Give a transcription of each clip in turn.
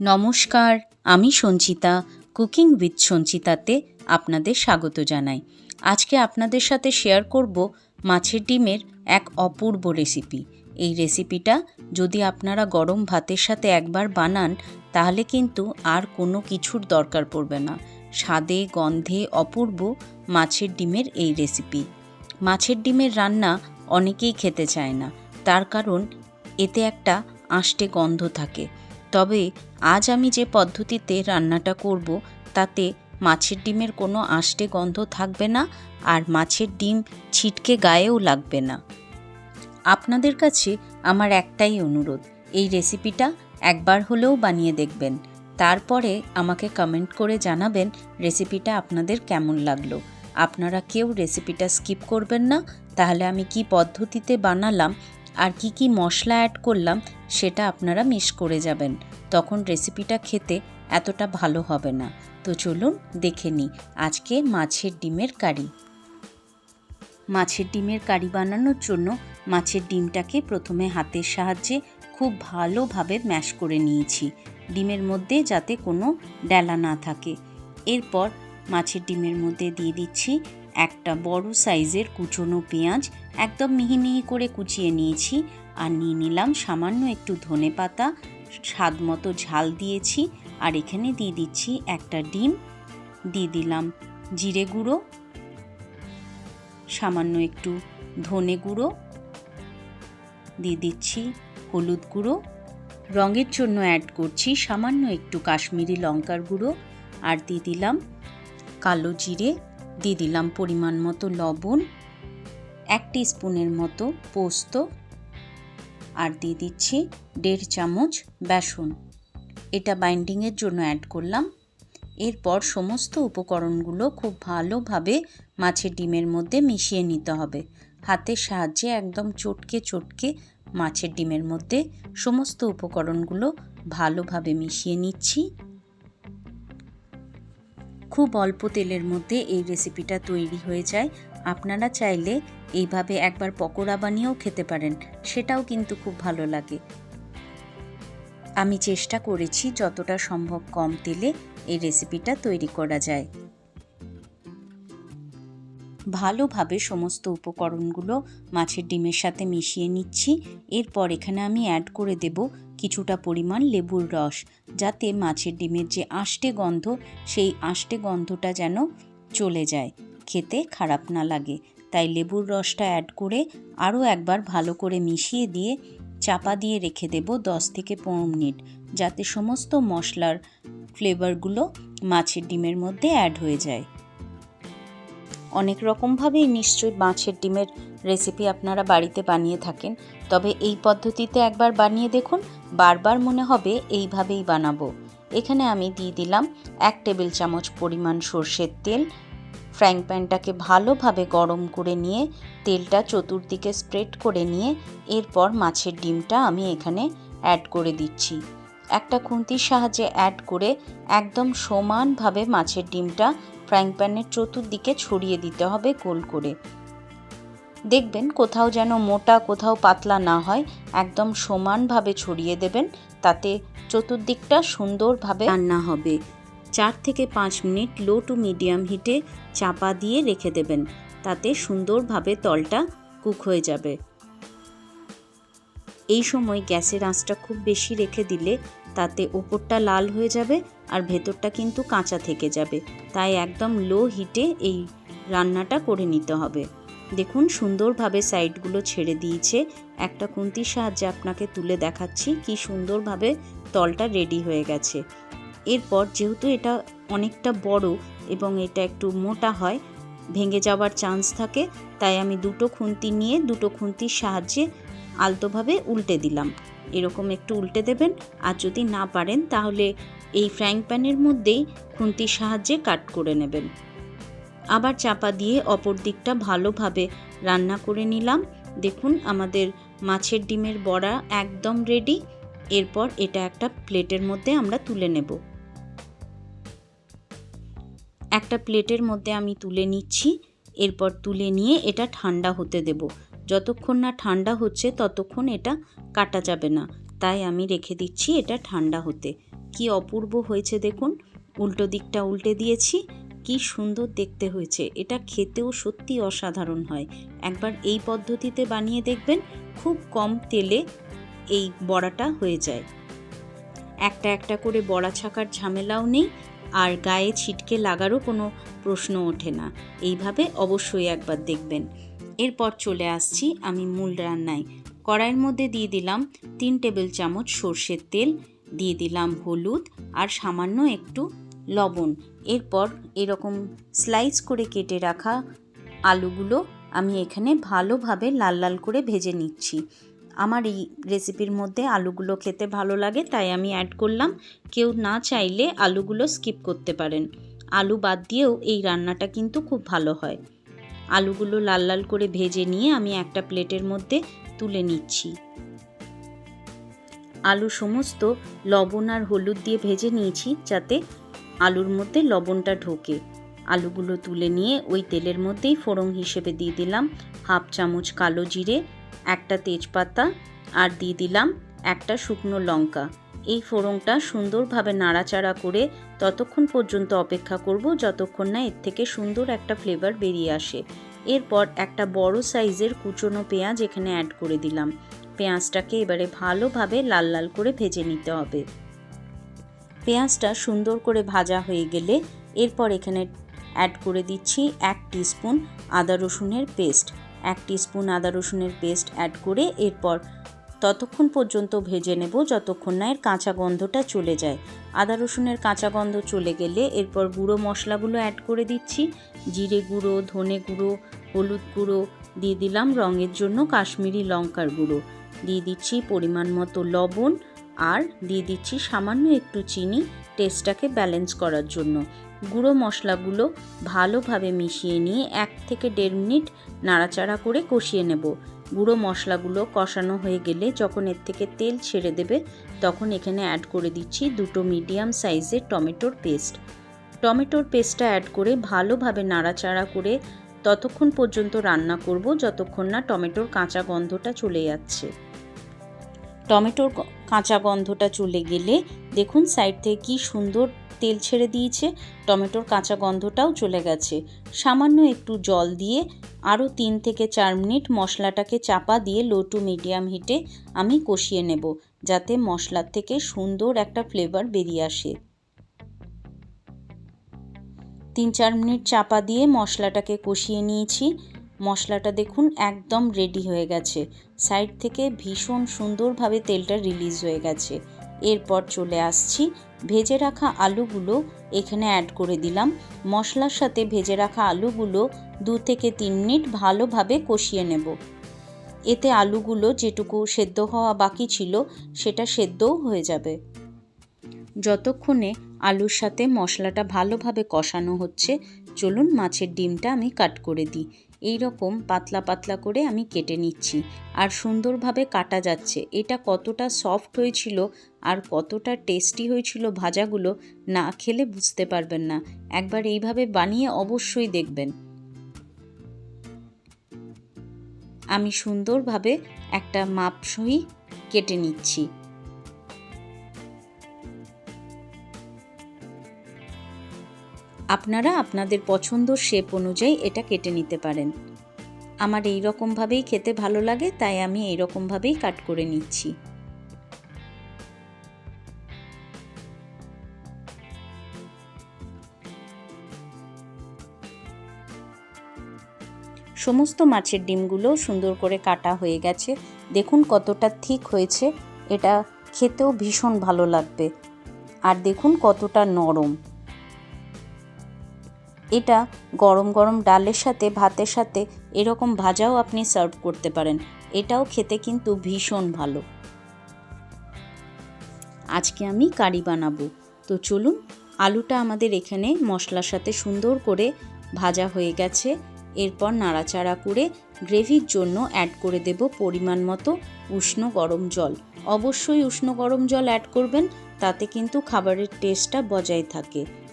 নমস্কার, আমি Sanchita, cooking with সঞ্চিতাতে আপনাদের স্বাগত জানাই। আজকে আপনাদের সাথে শেয়ার করব মাছের ডিমের এক অপূর্ব রেসিপি। এই রেসিপিটা যদি আপনারা গরম ভাতের সাথে একবার বানান, তাহলে কিন্তু আর কোনো কিছুর দরকার পড়বে না। স্বাদে, গন্ধে অপূর্ব মাছের ডিমের এই রেসিপি। মাছের ডিমের রান্না অনেকেই খেতে চায় না। তার কারণ এতে একটা আষ্টে গন্ধ থাকে। তবে আজ আমি যে পদ্ধতিতে রান্নাটা করব, তাতে মাছের ডিমের কোনো আষ্টে গন্ধ থাকবে না আর মাছের ডিম ছিটকে গায়েও লাগবে না। আপনাদের কাছে আমার একটাই অনুরোধ, এই রেসিপিটা একবার হলেও বানিয়ে দেখবেন। তারপরে আমাকে কমেন্ট করে জানাবেন রেসিপিটা আপনাদের কেমন লাগল। আপনারা কেউ রেসিপিটা স্কিপ করবেন না, তাহলে আমি কি পদ্ধতিতে বানালাম আর কি কি মশলা অ্যাড করলাম সেটা আপনারা মিস করে যাবেন। তখন রেসিপিটা খেতে এতটা ভালো হবে না। তো চলুন দেখে নিই আজকে মাছের ডিমের কারি। মাছের ডিমের কারি বানানোর জন্য মাছের ডিমটাকে প্রথমে হাতের সাহায্যে খুব ভালোভাবে ম্যাশ করে নিয়েছি। ডিমের মধ্যে যাতে কোনো ডেলা না থাকে। এরপর মাছের ডিমের মধ্যে দিয়ে দিচ্ছি একটা বড় সাইজের কুচনো পেঁয়াজ একদম মিহি মিহি করে কুচিয়ে নিয়েছি আর নিয়ে নিলাম সামান্য একটু ধনে পাতা, স্বাদ মতো ঝাল দিয়েছি আর এখানে দিয়ে দিচ্ছি একটা ডিম। দিয়ে দিলাম জিরে গুঁড়ো, সামান্য একটু ধনে গুঁড়ো, দিয়ে দিচ্ছি হলুদ গুঁড়ো। রঙের জন্য অ্যাড করছি সামান্য একটু কাশ্মীরি লঙ্কার গুঁড়ো আর দিয়ে দিলাম কালো জিরে, দিয়ে দিলাম পরিমাণ মতো লবণ। এক স্পুনের মতো পোস্ত আর দিয়ে দিচ্ছি দেড় চামচ বেসন। এটা বাইন্ডিংয়ের জন্য অ্যাড করলাম। এরপর সমস্ত উপকরণগুলো খুব ভালোভাবে মাছের ডিমের মধ্যে মিশিয়ে নিতে হবে। হাতের সাহায্যে একদম চটকে চটকে মাছের ডিমের মধ্যে সমস্ত উপকরণগুলো ভালোভাবে মিশিয়ে নিচ্ছি। খুব অল্প তেলের মধ্যে এই রেসিপিটা তৈরি হয়ে যায়। আপনারা চাইলে এইভাবে একবার পকোড়া বানিয়েও খেতে পারেন, সেটাও কিন্তু খুব ভালো লাগে। আমি চেষ্টা করেছি যতটা সম্ভব কম তেলে এই রেসিপিটা তৈরি করা যায়। ভালোভাবে সমস্ত উপকরণগুলো মাছের ডিমের সাথে মিশিয়ে নিচ্ছি, এরপর এখানে আমি অ্যাড করে দেব কিছুটা পরিমাণ লেবুর রস, যাতে মাছের ডিমের যে আষ্টে গন্ধ, সেই আষ্টে গন্ধটা যেন চলে যায়। খেতে খারাপ না লাগে। তাই লেবুর রসটা অ্যাড করে আরও একবার ভালো করে মিশিয়ে দিয়ে চাপা দিয়ে রেখে দেব দশ থেকে পনেরো মিনিট। যাতে সমস্ত মশলার ফ্লেভারগুলো মাছের ডিমের মধ্যে অ্যাড হয়ে যায়। অনেক রকমভাবেই নিশ্চয়ই মাছের ডিমের রেসিপি আপনারা বাড়িতে বানিয়ে থাকেন। তবে এই পদ্ধতিতে একবার বানিয়ে দেখুন, বারবার মনে হবে এইভাবেই বানাবো। এখানে আমি দিয়ে দিলাম এক টেবিল চামচ পরিমাণ সর্ষের তেল ফ্রাইং প্যানটাকে ভালোভাবে গরম করে নিয়ে, তেলটা চতুর্দিকে স্প্রেড করে নিয়ে, এরপর মাছের ডিমটা আমি এখানে অ্যাড করে দিচ্ছি। একটা খুন্তির সাহায্যে অ্যাড করে একদম সমানভাবে মাছের ডিমটা ফ্রাইং প্যানের চতুর্দিকে ছড়িয়ে দিতে হবে গোল করে। দেখবেন কোথাও যেন মোটা, কোথাও পাতলা না হয়, একদম সমানভাবে ছড়িয়ে দেবেন, তাতে চতুর্দিকটা সুন্দরভাবে রান্না হবে। চার থেকে পাঁচ মিনিট লো টু মিডিয়াম হিটে চাপা দিয়ে রেখে দেবেন। তাতে সুন্দরভাবে তলটা কুক হয়ে যাবে। এই সময় গ্যাসের আঁচটা খুব বেশি রেখে দিলে তাতে ওপরটা লাল হয়ে যাবে আর ভেতরটা কিন্তু কাঁচা থেকে যাবে। তাই একদম লো হিটে এই রান্নাটা করে নিতে হবে। দেখুন সুন্দরভাবে সাইডগুলো ছেড়ে দিয়েছে। একটা খুন্তির সাহায্যে আপনাকে তুলে দেখাচ্ছি কি সুন্দরভাবে তলটা রেডি হয়ে গেছে। এরপর যেহেতু এটা অনেকটা বড় এবং এটা একটু মোটা হয়, ভেঙে যাওয়ার চান্স থাকে, তাই আমি দুটো খুন্তি নিয়ে দুটো খুন্তির সাহায্যে আলতোভাবে উল্টে দিলাম। এরকম একটু উল্টে দেবেন, আর যদি না পারেন তাহলে এই ফ্রাইং প্যানের মধ্যেই খুন্তির সাহায্যে কাট করে নেবেন। আবার চাপা দিয়ে অপর দিকটা ভালোভাবে রান্না করে নিলাম। দেখুন আমাদের মাছের ডিমের বড়া একদম রেডি এরপর এটা একটা প্লেটের মধ্যে আমরা তুলে নেব। একটা প্লেটের মধ্যে আমি তুলে নিচ্ছি, এরপর তুলে নিয়ে এটা ঠান্ডা হতে দেব। যতক্ষণ না ঠান্ডা হচ্ছে, ততক্ষণ এটা কাটা যাবে না। তাই আমি রেখে দিচ্ছি এটা ঠান্ডা হতে। কি অপূর্ব হয়েছে দেখুন, উল্টো দিকটা উল্টে দিয়েছি। কি সুন্দর দেখতে হয়েছে। এটা খেতেও সত্যি অসাধারণ হয়। একবার এই পদ্ধতিতে বানিয়ে দেখবেন, খুব কম তেলে এই বড়াটা হয়ে যায়। একটা একটা করে বড়া ছাকার ঝামেলাও নেই। আর গায়ে ছিটকে লাগারও কোনো প্রশ্ন ওঠে না। এইভাবে অবশ্যই একবার দেখবেন। এরপর চলে আসছি আমি মূল রান্নায়। কড়াইয়ের মধ্যে দিয়ে দিলাম তিন টেবিল চামচ সর্ষের তেল, দিয়ে দিলাম হলুদ আর সামান্য একটু লবণ। এরপর এরকম স্লাইস করে কেটে রাখা আলুগুলো আমি এখানে ভালোভাবে লাল লাল করে ভেজে নিচ্ছি। আমার এই রেসিপির মধ্যে আলুগুলো খেতে ভালো লাগে, তাই আমি অ্যাড করলাম। কেউ না চাইলে আলুগুলো স্কিপ করতে পারেন। আলু বাদ দিয়েও এই রান্নাটা কিন্তু খুব ভালো হয়। আলুগুলো লাল লাল করে ভেজে নিয়ে আমি একটা প্লেটের মধ্যে তুলে নিচ্ছি। আলু সমস্ত লবণ আর হলুদ দিয়ে ভেজে নিয়েছি, যাতে আলুর মধ্যে লবণটা ঢোকে। আলুগুলো তুলে নিয়ে ওই তেলের মধ্যেই ফোড়ন হিসেবে দিয়ে দিলাম। হাফ চামচ কালো জিরে একটা তেজপাতা আর দিয়ে দিলাম একটা শুকনো লঙ্কা। এই ফোড়নটা সুন্দরভাবে নাড়াচাড়া করে ততক্ষণ পর্যন্ত অপেক্ষা করব যতক্ষণ না এর থেকে সুন্দর একটা ফ্লেভার বেরিয়ে আসে। এরপর একটা বড় সাইজের কুচনো পেঁয়াজ এখানে অ্যাড করে দিলাম। পেঁয়াজটাকে এবারে ভালোভাবে লাল লাল করে ভেজে নিতে হবে। পেঁয়াজটা সুন্দর করে ভাজা হয়ে গেলে এরপর এখানে অ্যাড করে দিচ্ছি এক টিস্পুন আদা রসুনের পেস্ট। এক টিস্পুন আদা রসুনের পেস্ট অ্যাড করে এরপর ততক্ষণ পর্যন্ত ভেজে নেব যতক্ষণ না এর কাঁচা গন্ধটা চলে যায়। আদা রসুনের কাঁচা গন্ধ চলে গেলে এরপর গুঁড়ো মশলাগুলো অ্যাড করে দিচ্ছি। জিরে গুঁড়ো, ধনে গুঁড়ো, হলুদ গুঁড়ো দিয়ে দিলাম রঙের জন্য কাশ্মীরি লঙ্কার গুঁড়ো। দিয়ে দিচ্ছি পরিমাণ মতো লবণ আর দিয়ে দিচ্ছি সামান্য একটু চিনি টেস্টটাকে ব্যালেন্স করার জন্য। গুঁড়ো মশলাগুলো ভালোভাবে মিশিয়ে নিয়ে এক থেকে দেড় মিনিট নাড়াচাড়া করে কষিয়ে নেব। গুঁড়ো মশলাগুলো কষানো হয়ে গেলে যখন এর থেকে তেল ছেড়ে দেবে, তখন এখানে অ্যাড করে দিচ্ছি দুটো মিডিয়াম সাইজের টমেটোর পেস্ট টমেটোর পেস্টটা অ্যাড করে ভালোভাবে নাড়াচাড়া করে ততক্ষণ পর্যন্ত রান্না করব যতক্ষণ না টমেটোর কাঁচা গন্ধটা চলে যাচ্ছে। টমেটোর কাঁচা গন্ধটা চলে গেলে দেখুন সাইড থেকে কি সুন্দর তেল ছেড়ে দিয়েছে, টমেটোর কাঁচা গন্ধটাও চলে গেছে। সামান্য একটু জল দিয়ে আরও তিন থেকে চার মিনিট মশলাটাকে চাপা দিয়ে লো টু মিডিয়াম হিটে আমি কষিয়ে নেব, যাতে মশলার থেকে সুন্দর একটা ফ্লেভার বেরিয়ে আসে। তিন চার মিনিট চাপা দিয়ে মশলাটাকে কষিয়ে নিয়েছি। মশলাটা দেখুন একদম রেডি হয়ে গেছে। সাইড থেকে ভীষণ সুন্দরভাবে তেলটা রিলিজ হয়ে গেছে। এরপর চলে আসছি। ভেজে রাখা আলুগুলো এখানে অ্যাড করে দিলাম। মশলার সাথে ভেজে রাখা আলুগুলো দু থেকে তিন মিনিট ভালোভাবে কষিয়ে নেব। এতে আলুগুলো যেটুকু সেদ্ধ হওয়া বাকি ছিল, সেটা সেদ্ধও হয়ে যাবে। যতক্ষণে আলুর সাথে মশলাটা ভালোভাবে কষানো হচ্ছে চলুন মাছের ডিমটা আমি কাট করে দিই। এই রকম পাতলা পাতলা করে আমি কেটে নিচ্ছি। আর সুন্দরভাবে কাটা যাচ্ছে। এটা কতটা সফট হয়েছিল আর কতটা টেস্টি হয়েছিল ভাজাগুলো না খেলে বুঝতে পারবেন না। একবার এইভাবে বানিয়ে অবশ্যই দেখবেন। আমি সুন্দরভাবে একটা মাপসই কেটে নিচ্ছি। আপনারা আপনাদের পছন্দ শেপ অনুযায়ী এটা কেটে নিতে পারেন। আমার এই রকমভাবেই খেতে ভালো লাগে, তাই আমি এই রকমভাবেই কাট করে নিচ্ছি। সমস্ত মাছের ডিমগুলো সুন্দর করে কাটা হয়ে গেছে। দেখুন কতটা ঠিক হয়েছে, এটা খেতেও ভীষণ ভালো লাগবে। আর দেখুন কতটা নরম। এটা গরম গরম ডালের সাথে, ভাতের সাথে এরকম ভাজাও আপনি সার্ভ করতে পারেন। এটাও খেতে কিন্তু ভীষণ ভালো। আজকে আমি কারি বানাবো। তো চলুন, আলুটা আমাদের এখানে মশলার সাথে সুন্দর করে ভাজা হয়ে গেছে। এরপর নাড়াচাড়া করে গ্রেভির জন্য অ্যাড করে দেব পরিমাণ মতো উষ্ণ গরম জল। অবশ্যই উষ্ণ গরম জল অ্যাড করবেন, তাতে কিন্তু খাবারের টেস্টটা বজায় থাকে।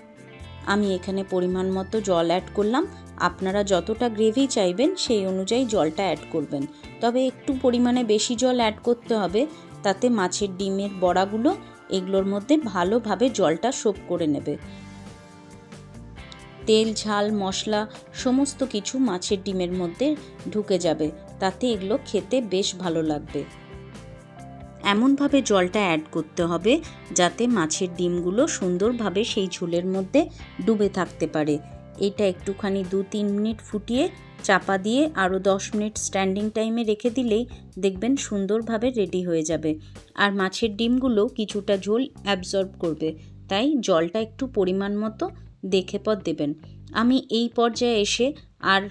আমি এখানে পরিমাণ মতো জল অ্যাড করলাম। আপনারা যতটা গ্রেভি চাইবেন, সেই অনুযায়ী জলটা অ্যাড করবেন। তবে একটু পরিমাণে বেশি জল অ্যাড করতে হবে, তাতে মাছের ডিমের বড়াগুলো, এগুলোর মধ্যে ভালোভাবে জলটা সোপ করে নেবে। তেল, ঝাল, মশলা, সমস্ত কিছু মাছের ডিমের মধ্যে ঢুকে যাবে, তাতে এগুলো খেতে বেশ ভালো লাগবে। এমনভাবে জলটা অ্যাড করতে হবে যাতে মাছের ডিমগুলো সুন্দরভাবে সেই ঝোলের মধ্যে ডুবে থাকতে পারে। এটা একটুখানি দু তিন মিনিট ফুটিয়ে চাপা দিয়ে আরও দশ মিনিট স্ট্যান্ডিং টাইমে রেখে দিলেই দেখবেন সুন্দরভাবে রেডি হয়ে যাবে। আর মাছের ডিমগুলো কিছুটা ঝোল অ্যাবজর্ব করবে, তাই জলটা একটু পরিমাণ মতো দেখে পর দেবেন। আমি এই পর্যায়ে এসে আর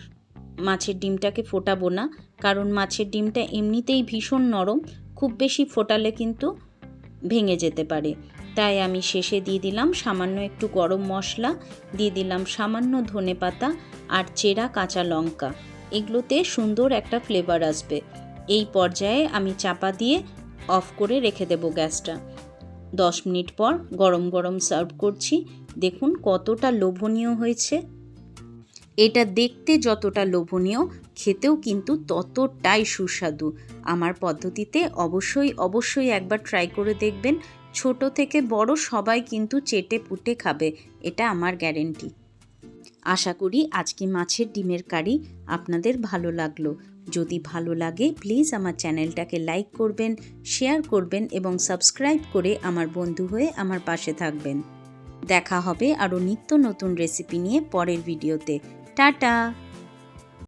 মাছের ডিমটাকে ফোটাবো না, কারণ মাছের ডিমটা এমনিতেই ভীষণ নরম খুব বেশি ফোটালে কিন্তু ভেঙে যেতে পারে। তাই আমি শেষে দিয়ে দিলাম সামান্য একটু গরম মশলা, দিয়ে দিলাম সামান্য ধনে পাতা আর চেরা কাঁচা লঙ্কা। এগুলোতে সুন্দর একটা ফ্লেভার আসবে। এই পর্যায়ে আমি চাপা দিয়ে অফ করে রেখে দেবো গ্যাসটা। দশ মিনিট পর গরম গরম সার্ভ করছি। দেখুন কতটা লোভনীয় হয়েছে। এটা দেখতে যতটা লোভনীয়, খেতেও কিন্তু ততটাই সুস্বাদু। আমার পদ্ধতিতে অবশ্যই অবশ্যই একবার ট্রাই করে দেখবেন। ছোট থেকে বড় সবাই কিন্তু চেটে পুটে খাবে, এটা আমার গ্যারেন্টি আশা করি আজকে মাছের ডিমের কারি আপনাদের ভালো লাগল। যদি ভালো লাগে প্লিজ আমার চ্যানেলটাকে লাইক করবেন শেয়ার করবেন এবং সাবস্ক্রাইব করে আমার বন্ধু হয়ে আমার পাশে থাকবেন। দেখা হবে আরও নিত্য নতুন রেসিপি নিয়ে পরের ভিডিওতে টাটা